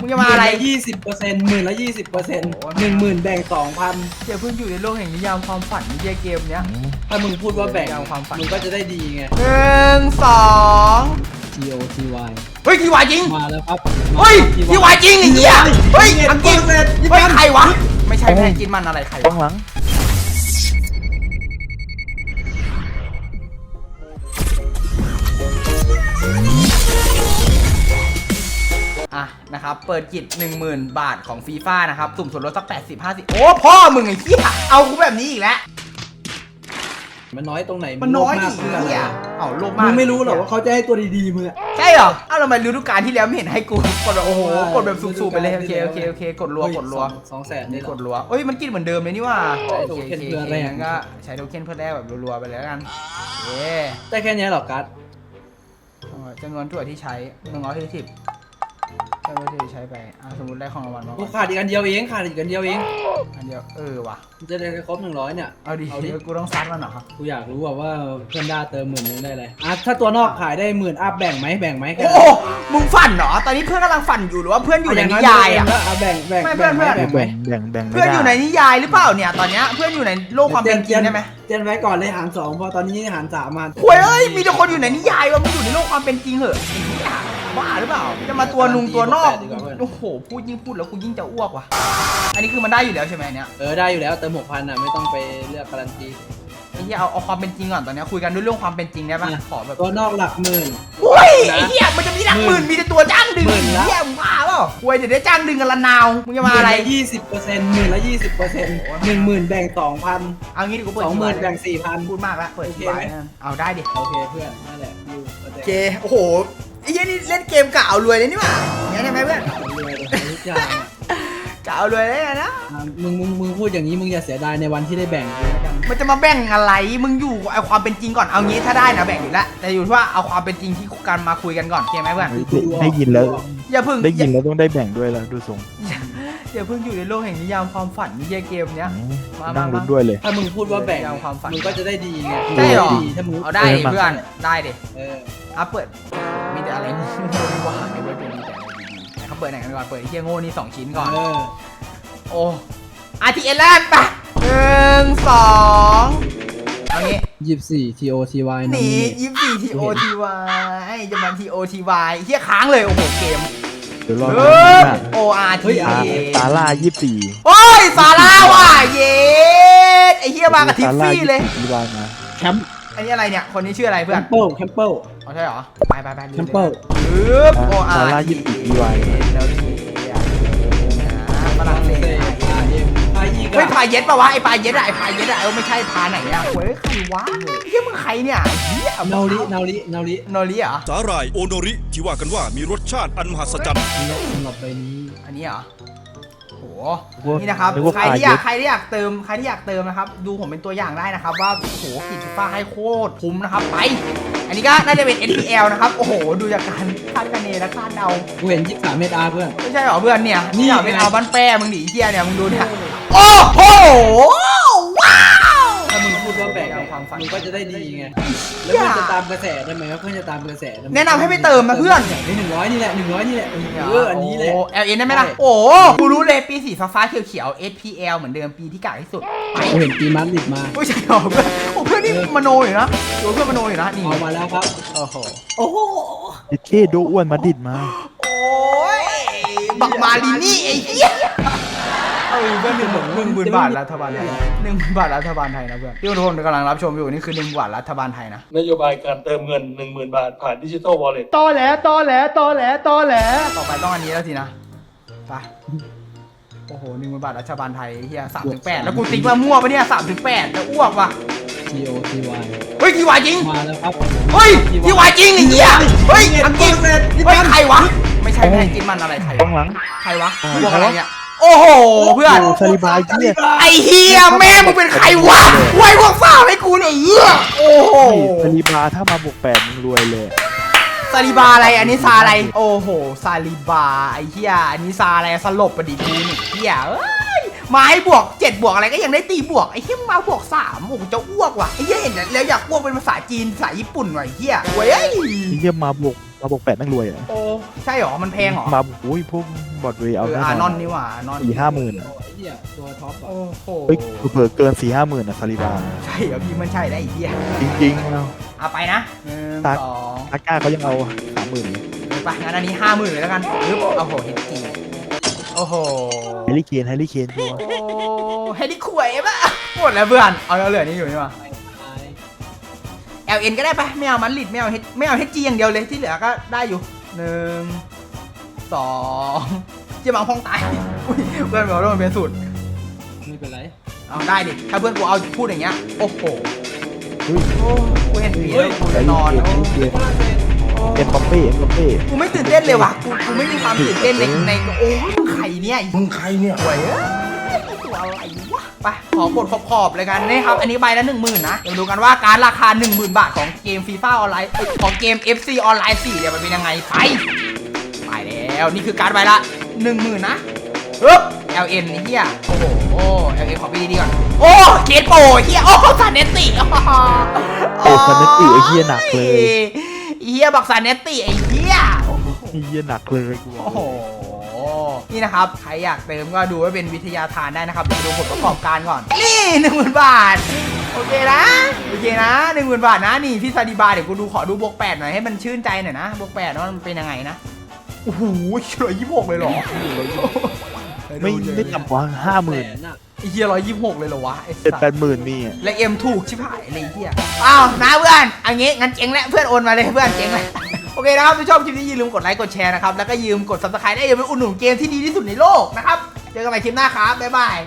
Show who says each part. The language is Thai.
Speaker 1: มึงจะมาอะไร
Speaker 2: ยี่สิบเปอร์เซ็นต์หมื่นละยี่สิบเปอร์เซ็นต์หนึ่งหมื่นแบ่งสองพัน
Speaker 1: เดี๋ยวเพิ่งอยู่ในโลกแห่งนิยามความฝันนี่เกมเนี้ย
Speaker 2: ถ้ามึงพูดว่าแบ่ง
Speaker 1: เอาความฝัน
Speaker 2: มึงก็จะได้ดีไง
Speaker 1: หนึ่งสอง
Speaker 2: T O T Y
Speaker 1: เฮ้ยทีวายจริง
Speaker 2: มาแล้วครับ
Speaker 1: เฮ้ยทีวายจริงไอ้เหี้ยเฮ้ยอังกฤษ
Speaker 2: เฮ้ย
Speaker 1: เฮ้ยใครวะ ไม่ใช่แพนกินมันอะไรใคร
Speaker 3: ข้าวะงหลัง
Speaker 1: อะนะครับ เปิดกิจ10,000 บาทของฟีฟ่านะครับ สุ่มส่วนลดสัก 80 50 โอ้พ่อมึงไอ้เหี้ยเอากูแบบนี้อีกแล้ว
Speaker 2: มันน้อยตรงไหน
Speaker 1: มันน้อยดิ
Speaker 2: มึงโลภมาก
Speaker 1: เหี้ยเอาโลภมาก
Speaker 2: มึงไม่รู้หรอกว่าเขาจะให้ตัวดีๆมึงอะ
Speaker 1: ใช่เหรอเอ้าทำไมฤดูกาลที่แล้วไม่เห็นให้กูกดแบบโอ้โหกดแบบสูบๆไปเลยโอเคโอเคโอเคกดรัว
Speaker 2: เฮ้ย
Speaker 1: กดรัว
Speaker 2: สองสองแสนนี่
Speaker 1: กดรัวเอ้ย มันกินเหมือนเดิมเลยนี่ว่า
Speaker 2: ใช้
Speaker 1: โอ
Speaker 2: โท
Speaker 1: เค
Speaker 2: เค็น
Speaker 1: โอเค
Speaker 2: เพื่อแลก
Speaker 1: งั้นก็ใช้โทเค็นเพื่อแลกแบบรัวๆไปเลยแล้วกันเย้
Speaker 2: ได้แค่เนี้ยหรอกัส
Speaker 1: จำนวนถั่วที่ใช้หนึ่งร้อยสี่สิบ จำนวนที่ใช้ไปอะสมมติได้ของรางวัลมา
Speaker 2: กูขาดอีกอันเดียวเองขาดอีกอันเดียวเอง
Speaker 1: อันเดียวเออว่ะ
Speaker 2: มึงจะได้ครบหนึ่งร้อยเนี่ย
Speaker 1: เอาดิ
Speaker 2: เอาดิ
Speaker 1: เดี๋ยวกูต้องซัดมันเหรอ
Speaker 2: กูอยากรู้ว่าว่าเพื่อนด้าเติมหมื่นนึงได้อะไรอะถ้าตัวนอกขายได้หมื่นอัพแบ่งไหมแบ่งไหม
Speaker 1: โอ้โหมึงฝันเหรอ ตอนนี้เพื่อนกำลังฝันอยู่หรือว่าเพื่อนอยู่ในนิยายอะ
Speaker 2: เอาแบ่งแบ่ง
Speaker 1: ไม่เพื่อน
Speaker 2: แบ่ง
Speaker 1: เพื่อน
Speaker 2: แบ่งไหม
Speaker 3: แบ่งแบ่งแบ่งไม่
Speaker 1: เพื่อน
Speaker 3: ได้
Speaker 1: อยู่ในนิยายหรือเปล่าเนี่ยตอนเนี้ยเพื่อนอยู่ในโลกความเป็นจริงได้ไหม
Speaker 2: เจนไว้ก่อนเลยหารสองพอตอนนี้หารสามมา
Speaker 1: หวยเอ้ยมีแต่คนอยู่ในนิยายว่ามึงอยู่ในโลกความเป็นจริงเหอะไอ้เหี้ย บ้าหรือเปล่า จะมาตัวนุงตัวนอก โอ้โห พูดยิ่งพูดแล้วกูยิ่งจะอ้วกว่ะ อันนี้คือมันได้อยู่แล้วใช่ไหมอันเนี้ย
Speaker 2: เออได้อยู่แล้วเติมหกพันอะไม่ต้องไปเลือกการันตี
Speaker 1: ไอ้เหี้ยเอาเอาความเป็นจริงก่อนตอนเนี้ยคุยกันด้วยเรื่องความเป็นจริงได้ปะ
Speaker 2: อะ
Speaker 1: ขอแบบ
Speaker 2: ตัวนอกหลักหมื่น
Speaker 1: โอ้ยไอ้เหี้ยมันจะมีหลักหมื่นมีแต่ตัวจ้างดึง
Speaker 2: หมื่นละ
Speaker 1: เหี้ยมึงบ้าเปล่าหวยเดี๋ยวได้จ้างดึงกันละนาวมึงจะมาอะไร
Speaker 2: ยี่สิบเปอร์เซ็นต์หมื่นละยี่สิบเปอร์เซ็นต์หนึ่งหมื่นแบ่งสองพัน
Speaker 1: เอางี้ดิกูเปิด
Speaker 2: สองหมื่น
Speaker 1: ที
Speaker 2: แบ่
Speaker 1: วาย
Speaker 2: งสี่พัน
Speaker 1: พูดมากแล้วเปิด
Speaker 2: โอ
Speaker 1: ที
Speaker 2: เควา
Speaker 1: ย
Speaker 2: ไหม
Speaker 1: เอาได้ดิ
Speaker 2: โอเคเพื่อนนั่นแหละยู
Speaker 1: โอเคโอ้โหไอ้เหี้ยนี่ เล่นเกมกะเอารวยเลยนี่หว่าอย่างนี้ได้ไหมเพื่อน
Speaker 2: รวยเลยทุกอย่างอะ
Speaker 1: กะเอารวยได้ไงนะ
Speaker 2: อะมึงมึงมึงพูดอย่างนี้มึงอย่าเสียดายในวันที่ได้แบ่งกูแล้วกัน
Speaker 1: มันจะมาแบ่งอะไร มึงอยู่เอาความเป็นจริงก่อน เอางี้ถ้าได้นะแบ่งอยู่แล้ว แต่อยู่ที่ว่าเอาความเป็นจริงที่กันมาคุยกันก่อนโอเคไหมเพื่อน
Speaker 3: ได้ได้ยินแล้ว
Speaker 1: อย่าเพิ่ง
Speaker 3: ได้ยินแล้วต้องได้แบ่งด้วยแล้วดูทรง
Speaker 1: อย่าเพิ่งอยู่ในโลกแห่งนิยามความฝันนี่เกมเนี้ยมามา
Speaker 3: นั่งลุ้นด้วยเลย
Speaker 2: ถ้ามึงพูดว่าแบ่ง
Speaker 1: เอาความฝัน
Speaker 2: มึงก็จะได้ดีไง
Speaker 1: ใช่หรอ
Speaker 2: ดีถ้ามึง
Speaker 1: เอาได้ดิเพื่อน ได้ดิ
Speaker 2: เออ
Speaker 1: อะเปิด มีแต่อะไรโง่ๆว่าในเว็บมีแต่อะไรดีๆไหนเขาเปิดไหนกันก่อนเปิดไอ้เที่ยโง่นี่สองชิ้นก่อน
Speaker 2: เออ
Speaker 1: โอ้อาทีเอแลนด์ไปหนึ่งสองเอางี้
Speaker 2: ยี่สิบสี่ T O T Y
Speaker 1: หนียี่สี่ทีโอทีวายจะมาทีโอทีวายเฮียค้างเลยโอ้โหเกม
Speaker 3: เดี๋ยวรอ
Speaker 1: เอ
Speaker 3: ดู
Speaker 1: อ
Speaker 3: นะ
Speaker 1: โออาร์ที
Speaker 3: ตาตาล่ายี่สี่
Speaker 1: โอ้ยซาร่าว่ะเย็ดไอเฮียมากับทิฟฟี่เลย
Speaker 3: ทีวายมา
Speaker 2: แคมป์
Speaker 1: อันนี้อะไรเนี่ย คนนี้ชื่ออะไร
Speaker 2: แค
Speaker 1: เพื่อน
Speaker 2: มเปิลแคมเปิล
Speaker 1: อ๋อใช่เหรอ ไปไปไป
Speaker 2: แคมเปิล
Speaker 1: ปึ๊บโออา
Speaker 3: ซา
Speaker 1: ร์
Speaker 3: ร่า
Speaker 1: ที
Speaker 3: ยี่สี่ทีวาย
Speaker 1: แล้วทีอะฝรั่งเศส
Speaker 2: ไออีก
Speaker 1: เฮ้ยพายเย็ดปะวะไอพายเย็ดอะไอพายเย็ดอะเออไม่ใช่พาไหนอะเฮ้ยใครวะเฮียมึงใครเนี่ยเฮีย
Speaker 2: นาลินาลินาลิ
Speaker 1: โนริเหรอ
Speaker 4: สาหร่ายโอโนริที่ว่ากันว่ามีรสชาติอันมหัศจรรย์
Speaker 2: นกสำหรับใบนี้
Speaker 1: อันนี้เหรอ โหนี่นะครับ
Speaker 3: นึกว่า
Speaker 1: ใคร
Speaker 3: พา
Speaker 1: ที่อ
Speaker 3: เย็
Speaker 1: ยา
Speaker 3: ด
Speaker 1: กใครที่อยากเติมใครที่อยากเติมนะครับ ดูผมเป็นตัวอย่างได้นะครับ ว่าโอ้โหกิจฟ้าให้โคตรคุ้มนะครับไป อันนี้ก็น่าจะเป็น NPL นะครับโอ้โหดูจากการคาดคะเนและคาดเดา
Speaker 2: กูเห็นยี่สิบสามเมตรอาร์เพื่อน
Speaker 1: ไม่ใช่เหรอเพื่อนเนี่ย
Speaker 2: นี่
Speaker 1: นี่เหรอ
Speaker 2: ไง
Speaker 1: เป็นเอาบ้านแป้มึงหนีเที่ยเนี่ยมึงดูเนี่ยโอ้โหว้าว
Speaker 2: ถ้ามึง พูดว่าแบ่ง
Speaker 1: เอาความฝัน
Speaker 2: มึงก็จะได้ดีไง แล้วมึงจะตามกระแสได้ไหมว่าเพื่อนจะตามกระแสได้ไหม
Speaker 1: แนะนำให้ไปเติมนะเพื่อน
Speaker 2: นี่หนึ่งร้อยนี่แหละหนึ่งร้อยนี่แหละเอออันนี้แหละ
Speaker 1: โอ้ LN ได้ไหมล่ะ
Speaker 2: ใช่
Speaker 1: โอ้กูรู้เลยปีสีฟ้าๆเขียวๆ SPL เหมือนเดิมปีที่กากที่สุด
Speaker 2: กูเห็นปีมันลิดมา
Speaker 1: ไม่ใช่เหรอเพื่อนโอ้เพื่อนนี่มโนอยู่นะดูเพื่อนมโนอยู่นะนี่
Speaker 2: เอามาแล้วครับ
Speaker 1: โอ้โห
Speaker 2: โอ้โห
Speaker 3: ดิเท่ดูอ้วนมาดิดมา
Speaker 1: โอ้ยบักมาลีนี่ไอ้เหี้ย เออเพื่อนหนึ่งหนึ่งหมื่นบาทรัฐบาลไทยหนึ่งหมื่นบาทรัฐบาลไทยนะเพื่อนที่ทุกคนกำลังรับชมอยู่นี่คือหนึ่งบาทรัฐบาลไทยนะ
Speaker 5: นโยบายการเติมเงิน 10,000 บาทผ่านดิจิทัลวอลเล็ต
Speaker 1: ตอแหลตอแหลตอแหลตอแหลต่อไปต้องอันนี้แล้วสินะไปโอ้โหหนึ่งหมื่นบาทรัฐบาลไทยเฮียสามถึงแปดแล้วกูติ๊กมามั่วปะเนี่ยสามถึงแปดจะอ้วกว่ะ
Speaker 2: T O T Y
Speaker 1: เฮ้ยทีวายจริง
Speaker 2: มาแล้วครับ
Speaker 1: เฮ้ยทีวายจริงไอ้เหี้ยเฮ้ยอังกฤษ
Speaker 2: เฮ้ย
Speaker 1: เฮ้ยใครวะ ไม่ใช่แพนกินมันอะไรใคร
Speaker 3: ข้าง
Speaker 1: วะ
Speaker 3: หลัง
Speaker 1: ใครวะ
Speaker 3: อ่า
Speaker 1: พวกอะไรเนี่ย โอ้โหเพื่อน
Speaker 3: โอ้ซาลิบาเหี้ย
Speaker 1: ไอ้เฮียแม่มึงเป็นใครวะไว้พวกฝ้าให้กูเนี่ยไอ้เฮียโอ้โห
Speaker 3: ซาลิบาถ้ามาบวกแปดมึงรวยเลย
Speaker 1: ซาลิบาอะไรอันนี้ซาอะไร โอ้โหซาลิบาไอ้เฮียอันนี้ซาอะไรสลบประดิษฐ์กูนี่เฮียเอ้ยไม้บวกเจ็ดบวกอะไรก็ยังได้ตีบวกไอ้เฮียมึงมาบวกสามโอ้โหจะอ้วกว่ะไอ้เฮียเห็นแล้วอยากอ้วกเป็นภาษาจีนภาษาญี่ปุ่นว่ะไอ้เฮียเว้ย
Speaker 3: นี่เยี่ยมมาบวกมาบวกแปดแม่งรวยอะ
Speaker 1: โอ้ ใช่เหรอ มันแพงเหรอ
Speaker 3: มาบวกอุ้ยพวกบอดเวย์
Speaker 1: เอ
Speaker 3: เอา
Speaker 1: อ
Speaker 3: แน่
Speaker 1: อาน
Speaker 3: น
Speaker 1: อ
Speaker 3: อนน
Speaker 1: นี่หว่าอานอน
Speaker 3: สี่ห้าหมื่น
Speaker 2: ไอ้เหี้ยตัวท็อปอะ
Speaker 1: โอ้โห
Speaker 3: เฮ้ยเผื่อเกินสี่ห้าหมื่นอะซาลิบา
Speaker 1: ใช่เหรอพี่มันใช่ได้ไอีกทีย
Speaker 3: จริงๆแล้ว
Speaker 1: เอาไปนะหนึ่ง
Speaker 3: ตัก
Speaker 1: สอง
Speaker 3: อาก้าเขายังเอาสามหมื่น
Speaker 1: ไปงั้นอันนี้ห้าหมื่นเลยแล้วกันปึ๊บโอ้โหเฮดจีโอ้โห
Speaker 3: แฮร์รี่เคนแฮร์รี่เคนชัวร์
Speaker 1: โอ้เฮดดี้ขวยปะหมดแล้วเพื่อนเอาเอาเหลือนี่อยู่นี่หว่า
Speaker 2: ตาย
Speaker 1: LN ก็ได้ปะไม่เอามันลิดไม่เอา H ไม่เอา HG อย่างเดียวเลยที่เหลือก็ได้อยู่ หนึ่งสองเจะบังพองตายอุ้ยเพื่อนบอกว่ามันเป็นสูตร
Speaker 2: ไม่เป็นไร
Speaker 1: เอาได้ดิถ้าเพื่อนกูเอาพูดอย่างเงี้ยโอ้โห
Speaker 3: เฮ้ย
Speaker 1: โอ้กูเห็นผีแล้วกู
Speaker 3: แฮ
Speaker 1: จะ
Speaker 3: ร์
Speaker 1: น
Speaker 3: รี่
Speaker 1: อน
Speaker 3: เคนแฮร์รี่เคน
Speaker 2: ฝรั่งเศส
Speaker 3: เอ็มบัปเป้เอ็มบัปเป้
Speaker 1: กูไม่ตื่นเต้นเลยว่ะกูกูไม่มีความตื่นเต้นในในโอ้ยมึงใครเนี่ยมึงใครเนี่ยหวยเอ้ยตัวอะไรวะ ไปขอกดขอบขอบๆเลยกันนี่ครับ อันนี้ใบละหนึ่งหมื่นนะ เดี๋ยวดูกันว่าการราคา 1 0,000 บาทของเกมฟีฟ่าออนไลน์ของเกม FC ออนไลน์4เนี่ยมันเป็นยังไงไป ไปแล้ว นี่คือการดใบละหนึ่งหมื่นนะปึ๊บ LN ไอ้เฮียโอ้โหโอ้ LN ขอไปดีๆก่อน โอ้เกตโปเฮียโอ้ซานเนตติ
Speaker 3: โอ้ซันเนตติไอ้เหี้ยหนักเลย
Speaker 1: ไอ้เฮียบอกซานเนตติไอ้เฮียโอ้โห
Speaker 3: ไอ้เหี้ยหนักเลยกูบอก
Speaker 1: โอ้โห นี่นะครับใครอยากเติมก็ดูไว้เป็นวิทยาทานได้นะครับเดี๋ยวดูผลประกอบการก่อน นี่หนึ่งหมื่นบาท โอเคนะ โอเคนะหนึ่งหมื่นบาทนะ นี่พี่ซาดิบาเดี๋ยวกูดูขอดูบวกแปดหน่อยให้มันชื่นใจหน่อยนะบวกแปดว่ามันเป็นยังไงนะโอ้โหร้อยยี่สิบหกเลยเหรอ
Speaker 3: ไม่ไม่ต่ำกว่าห้าหมื่น
Speaker 2: แสนอะ
Speaker 1: ไอ้เฮียร้อยยี่สิบหกเลยเหรอวะไอ้
Speaker 3: เจ็ด
Speaker 1: สัส
Speaker 3: แปดหมื่นมีอะ
Speaker 1: และเอ็มถูกชิบหายเลยไอ้เฮียอ้าวนะเพื่อนอันงี้งั้นเจ๊งแล้วเพื่อนโอนมาเลยเพื่อนเจ๊งแล้ว โอเคนะครับถ้าชอบคลิปนี้อย่าลืมกดไลค์กดแชร์นะครับแล้วก็อย่าลืมกด subscribe ได้อย่าลืมอุดหนุนเกมที่ดีที่สุดในโลกนะครับเจอกันใหม่คลิปหน้าครับบ๊ายบาย